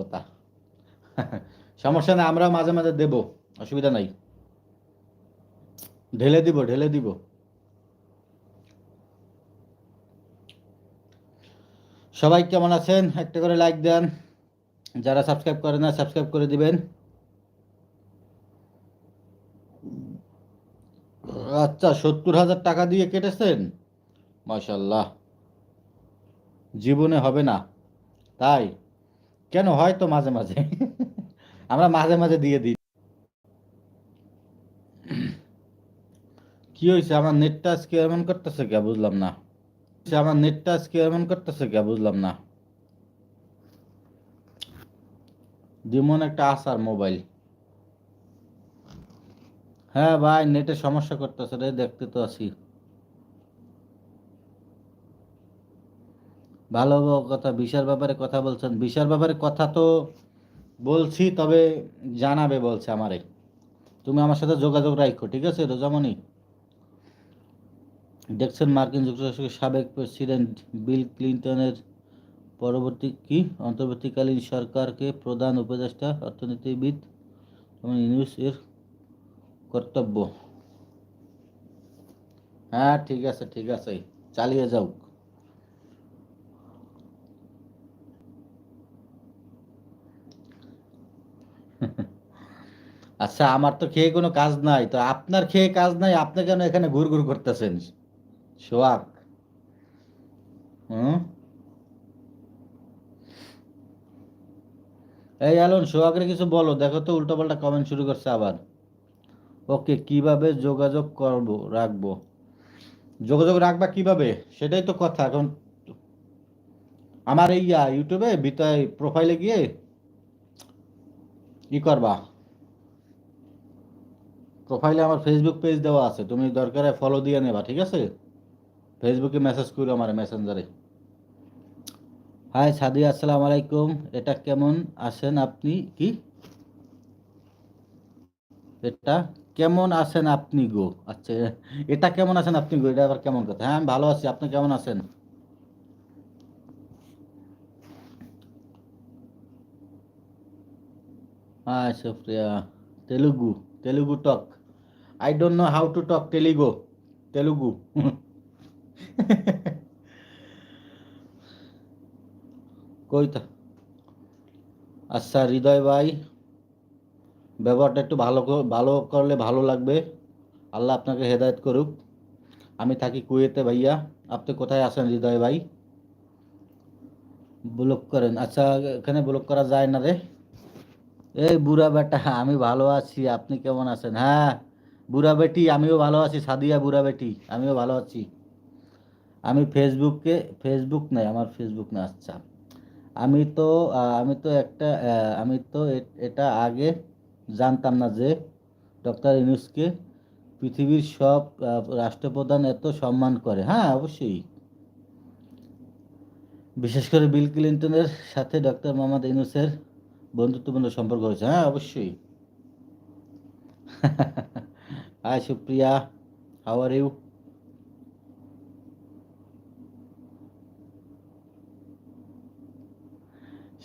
কথা সমস্যা নেই, আমরা মাঝে মাঝে দেব, অসুবিধা নাই। ঢেলে দিব ঢেলে দিব। সবাই কেমন আছেন? একটা করে লাইক দেন। যারা সাবস্ক্রাইব করে না সাবস্ক্রাইব করে দিবেন। আচ্ছা সত্তর হাজার টাকা দিয়ে কেটেছেন? মাশাল্লাহ জীবনে হবে না। তাই? কেন হয়তো মাঝে মাঝে? আমরা মাঝে মাঝে দিয়ে দিই। কি হয়েছে আমার নেটটা আজকে এমন করতেছে কে? বুঝলাম না। আমার নেটটা আজকে এমন করতেছে কে? বুঝলাম না। যেমন একটা আসার মোবাইল। হ্যাঁ ভাই, নেটে সমস্যা করতেছে রে, দেখতে তো আছি। ভালো কথা বিশার ব্যাপারে কথা বলছেন। বিশার ব্যাপারে কথা তো বলছি, তবে জানাবে বলছে আমারে। তুমি আমার সাথে যোগাযোগ রাখো ঠিক আছে, রোজামণি? দেখছেন মার্কিন যুক্তরাষ্ট্রের সাবেক প্রেসিডেন্ট বিল ক্লিন্টনের পরবর্তী কি? অন্তর্বর্তীকালীন সরকারকে প্রধান উপদেষ্টা, অর্থনীতিবিদ এবং নিউজ এর কর্তব্য। হ্যাঁ ঠিক আছে ঠিক আছে, চালিয়ে যাও। আচ্ছা আমার তো খেয়ে কোনো কাজ নাই। তো আপনার খেয়ে কাজ নাই, আপনি কেন এখানে ঘুর ঘুর করতেছেন? সোয়াক হুম? এই আলন সোহাগের কিছু বলো, দেখো তো উল্টোপাল্টা কমেন্ট শুরু করছে আবার। ওকে, কীভাবে যোগাযোগ করব, রাখব? যোগাযোগ রাখবা কীভাবে? সেটাই তো কথা, এখন আমার এই ইউটিউবে বিতয় প্রোফাইলে গিয়ে ই করবা। প্রোফাইলে আমার ফেসবুক পেজ দেওয়া আছে। তুমি দরকারে ফলো দিয়ে নেবা, ঠিক আছে? ফেসবুকে মেসেজ করো আমার মেসেঞ্জারে হাই সাদি, আসসালাম আলাইকুম। এটা কেমন আছেন আপনি? কি? এটা কেমন আছেন আপনি গো? আচ্ছা এটা কেমন আছেন আপনি গো? এটা আবার কেমন কথা? হ্যাঁ আমি ভালো আছি। আপনি কেমন আছেন? Hi Supriya. Telugu Telugu talk I don't know how to talk Telugu Telugu কই তা আচ্ছা হৃদয় ভাই ব্যবহারটা একটু ভালো ভালো করলে ভালো লাগবে আল্লাহ আপনাকে হেদায়েত করুক আমি থাকি কুয়েতে ভাইয়া আপনি কোথায় আছেন হৃদয় ভাই ব্লক করেন আচ্ছা এখানে ব্লক করা যায় না রে এই বুড়া বেটা আমি ভালো আছি আপনি কেমন আছেন হ্যাঁ বুড়া বেটি, আমিও ভালো আছি, সাদিয়া বুড়া বেটি, আমিও ভালো আছি। আমি ফেসবুকে ফেসবুক নাই, আমার ফেসবুক না আচ্ছা। আমি তো আমি তো একটা আমি তো এটা আগে জানতাম না যে ডক্টর ইউনুসকে পৃথিবীর সব রাষ্ট্রপ্রধান এত সম্মান করে। হ্যাঁ অবশ্যই। বিশেষ করে বিল ক্লিন্টনের সাথে ডক্টর মোহাম্মদ ইউনুসের বন্ধুত্বপূর্ণ সম্পর্ক হয়েছে। হ্যাঁ অবশ্যই। Hi Supriya how are you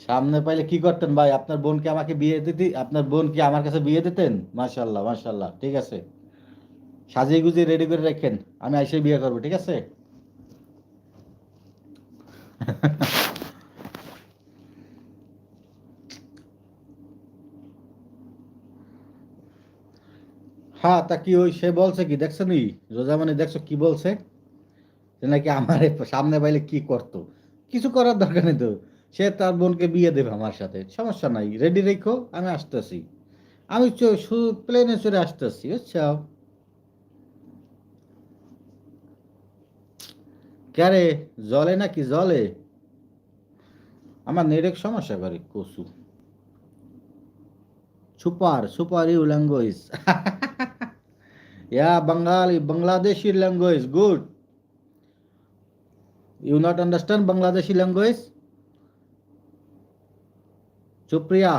সামনে পাইলে কি করতেন ভাই? আপনার বোনকে আমাকে বিয়ে দিতে আপনার বোন কি আমার কাছে বিয়ে দিতেন? মাশাল্লাহ মাশাল্লাহ ঠিক আছে। সাজিয়ে গুজিয়ে রেডি করে রাখেন। আমি এসে বিয়ে করব, ঠিক আছে? হ্যাঁ তা কি ওই সে বলছে কি? দেখছ নি? রোজামানি দেখছ কি বলছে? নাকি আমার সামনে পাইলে কি করতো? কিছু করার দরকার নেই তো। সে তার বোনকে বিয়ে দেবে আমার সাথে। সমস্যা নাই। রেডি রেখো, আমি আসতেছি। আমি প্লেনে চড়ে আসতেছি, বুঝছ? ক্যারে জলে নাকি জলে? আমার নেটের সমস্যা করে কসু super super you language. yeah bengali bangladeshi language good you not understand bangladeshi language supriya